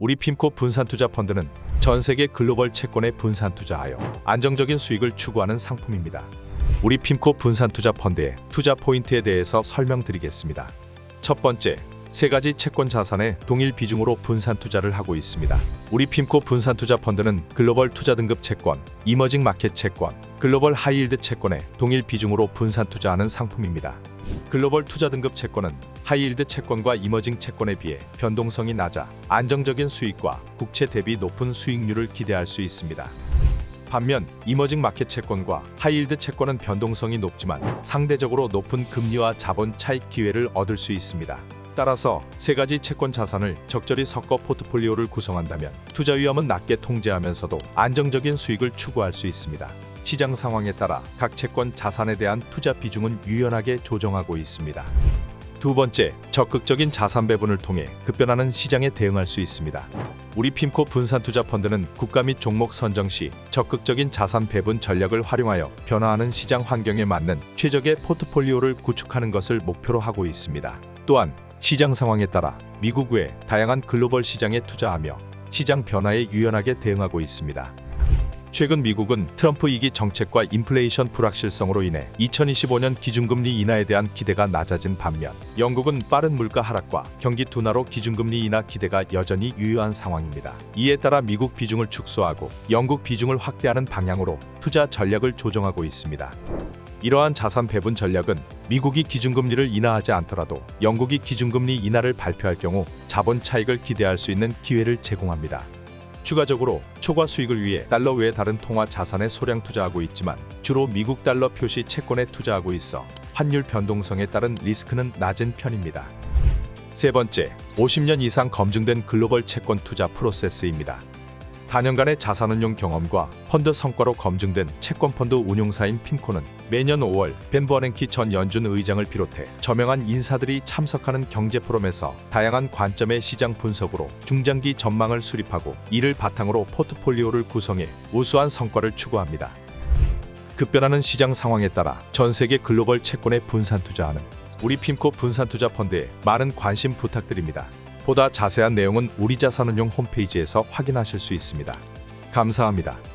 우리 핌코 분산투자 펀드는 전 세계 글로벌 채권에 분산투자하여 안정적인 수익을 추구하는 상품입니다. 우리 핌코 분산투자 펀드의 투자 포인트에 대해서 설명드리겠습니다. 첫 번째, 세 가지 채권 자산에 동일 비중으로 분산 투자를 하고 있습니다. 우리 핌코 분산 투자 펀드는 글로벌 투자 등급 채권, 이머징 마켓 채권, 글로벌 하이힐드 채권에 동일 비중으로 분산 투자하는 상품입니다. 글로벌 투자 등급 채권은 하이힐드 채권과 이머징 채권에 비해 변동성이 낮아 안정적인 수익과 국채 대비 높은 수익률을 기대할 수 있습니다. 반면 이머징 마켓 채권과 하이힐드 채권은 변동성이 높지만 상대적으로 높은 금리와 자본 차익 기회를 얻을 수 있습니다. 따라서 세 가지 채권 자산을 적절히 섞어 포트폴리오를 구성한다면 투자 위험은 낮게 통제하면서도 안정적인 수익을 추구할 수 있습니다. 시장 상황에 따라 각 채권 자산에 대한 투자 비중은 유연하게 조정하고 있습니다. 두 번째, 적극적인 자산 배분을 통해 급변하는 시장에 대응할 수 있습니다. 우리 핌코 분산 투자 펀드는 국가 및 종목 선정 시 적극적인 자산 배분 전략을 활용하여 변화하는 시장 환경에 맞는 최적의 포트폴리오를 구축하는 것을 목표로 하고 있습니다. 또한 시장 상황에 따라 미국 외 다양한 글로벌 시장에 투자하며 시장 변화에 유연하게 대응하고 있습니다. 최근 미국은 트럼프 2기 정책과 인플레이션 불확실성으로 인해 2025년 기준금리 인하에 대한 기대가 낮아진 반면 영국은 빠른 물가 하락과 경기 둔화로 기준금리 인하 기대가 여전히 유효한 상황입니다. 이에 따라 미국 비중을 축소하고 영국 비중을 확대하는 방향으로 투자 전략을 조정하고 있습니다. 이러한 자산 배분 전략은 미국이 기준금리를 인하하지 않더라도 영국이 기준금리 인하를 발표할 경우 자본 차익을 기대할 수 있는 기회를 제공합니다. 추가적으로 초과 수익을 위해 달러 외 다른 통화 자산에 소량 투자하고 있지만 주로 미국 달러 표시 채권에 투자하고 있어 환율 변동성에 따른 리스크는 낮은 편입니다. 세 번째, 50년 이상 검증된 글로벌 채권 투자 프로세스입니다. 다년간의 자산운용 경험과 펀드 성과로 검증된 채권 펀드 운용사인 핌코는 매년 5월 벤 버냉키 전 연준 의장을 비롯해 저명한 인사들이 참석하는 경제 포럼에서 다양한 관점의 시장 분석으로 중장기 전망을 수립하고 이를 바탕으로 포트폴리오를 구성해 우수한 성과를 추구합니다. 급변하는 시장 상황에 따라 전 세계 글로벌 채권에 분산 투자하는 우리 핌코 분산 투자 펀드에 많은 관심 부탁드립니다. 보다 자세한 내용은 우리 자산운용 홈페이지에서 확인하실 수 있습니다. 감사합니다.